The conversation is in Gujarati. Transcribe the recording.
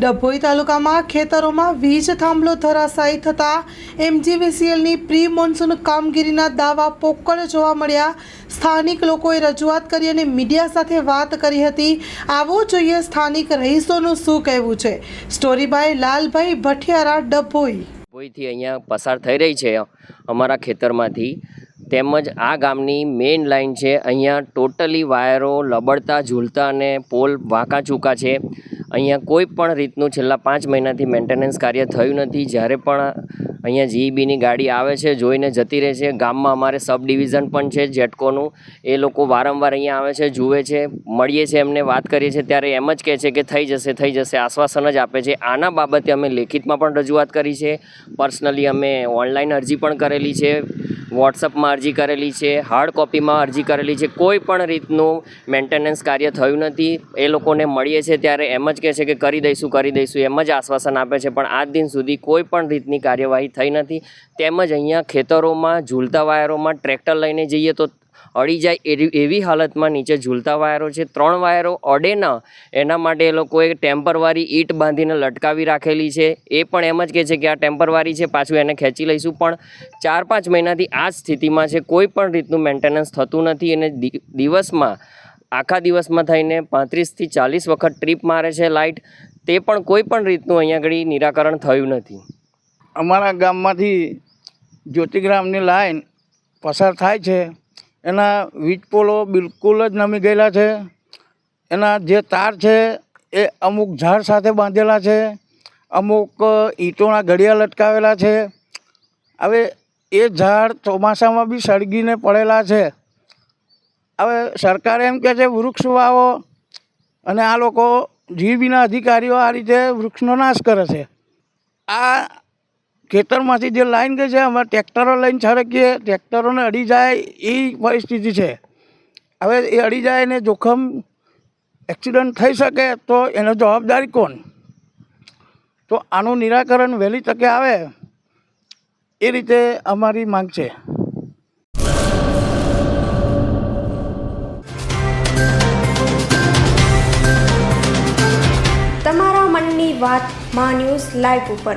ડભોઈ તાલુકામાં ખેતરોમાં વીજ થાંભલો ધરાશાયી થતાં એમજીવીસીએલની પ્રી મોન્સૂન કામગીરીના દાવા પોકળ જોવા મળ્યા. સ્થાનિક લોકોએ રજૂઆત કરી અને મીડિયા સાથે વાત કરી હતી. આવું જોઈએ સ્થાનિક રહીશોનું શું કહેવું છે. Story by Lalbhai Bhathiyara, Dabhoi. ભોઈથી અહીંયા પસાર થઈ રહી છે અમારા ખેતરમાંથી. તેમજ આ ગામની મેઇન લાઈન છે. અહીંયા ટોટલી વાયરો લબડતા, ઝૂલતા અને પોલ વાંકા ચૂકા છે. અહીંયા કોઈ પણ રીતનું છેલ્લા પાંચ મહિનાથી મેન્ટેનન્સ કાર્ય થયું નથી. જ્યારે પણ અહીંયા જીઈબીની ગાડી આવે છે, જોઈને જતી રહે છે. ગામમાં અમારે સબ ડિવિઝન પણ છે, જેટકોનું. એ લોકો વારંવાર અહીંયા આવે છે, જુએ છે, મળીએ છીએ એમને વાત કરીએ છીએ ત્યારે એમ જ કહે છે કે થઈ જશે થઈ જશે, આશ્વાસન જ આપે છે. આના બાબતે અમે લેખિતમાં પણ રજૂઆત કરી છે. પર્સનલી અમે ઓનલાઈન અરજી પણ કરેલી છે. વોટ્સઅપમાં અરજી કરેલી છે હાર્ડ કોપીમાં અરજી કરેલી છે, કોઈ પણ રીતનું મેન્ટેનન્સ કાર્ય થયું નથી. એ લોકોને મળીએ છીએ ત્યારે એમ જ કહે છે કે કરી દઈશું કરી દઈશું, એમ જ આશ્વાસન આપે છે, પણ આજ દિન સુધી કોઈ પણ રીતની કાર્યવાહી થઈ નથી. તેમજ અહીંયા ખેતરોમાં, ઝૂલતા વાયરોમાં ટ્રેક્ટર લઈને જઈએ તો અડી જાય એવી એવી હાલતમાં નીચે ઝૂલતા વાયરો છે. ત્રણ વાયરો અડે ન એના માટે એ લોકોએ ટેમ્પરવારી ઈંટ બાંધીને લટકાવી રાખેલી છે. એ પણ એમ જ કહે છે કે આ ટેમ્પરવારી છે, પાછું એને ખેંચી લઈશું. પણ ચાર પાંચ મહિનાથી આ જ સ્થિતિમાં છે. કોઈ પણ રીતનું મેન્ટેનન્સ થતું નથી. અને દિવસમાં, આખા દિવસમાં થઈને પાંત્રીસથી ચાલીસ વખત ટ્રીપ મારે છે લાઇટ તે પણ કોઈ પણ રીતનું અહીંયા આગળ નિરાકરણ થયું નથી. અમારા ગામમાંથી જ્યોતિગ્રામની લાઈન પસાર થાય છે. એના વીજ પોલો બિલકુલ જ નમી ગયેલા છે. એના જે તાર છે એ અમુક ઝાડ સાથે બાંધેલા છે. અમુક ઈંટોના ઘડિયા લટકાવેલા છે. હવે એ ઝાડ ચોમાસામાં બી સળગીને પડેલા છે. હવે સરકાર એમ કહે છે, વૃક્ષ વાવો. અને આ લોકો જીબીના અધિકારીઓ આ રીતે વૃક્ષનો નાશ કરે છે. આ ખેતરમાંથી જે લાઈન ગઈ છે, અમે ટ્રેક્ટરો લઈને છરકીએ, ટ્રેક્ટરોને અડી જાય એ પરિસ્થિતિ છે. હવે એ અડી જાય ને જોખમ એક્સિડન્ટ થઈ શકે તો એનો જવાબદારી કોણ? તો આનું નિરાકરણ વહેલી તકે આવે એ રીતે અમારી માંગ છે. તમારા મનની વાતમાં ન્યૂઝ લાઈવ ઉપર.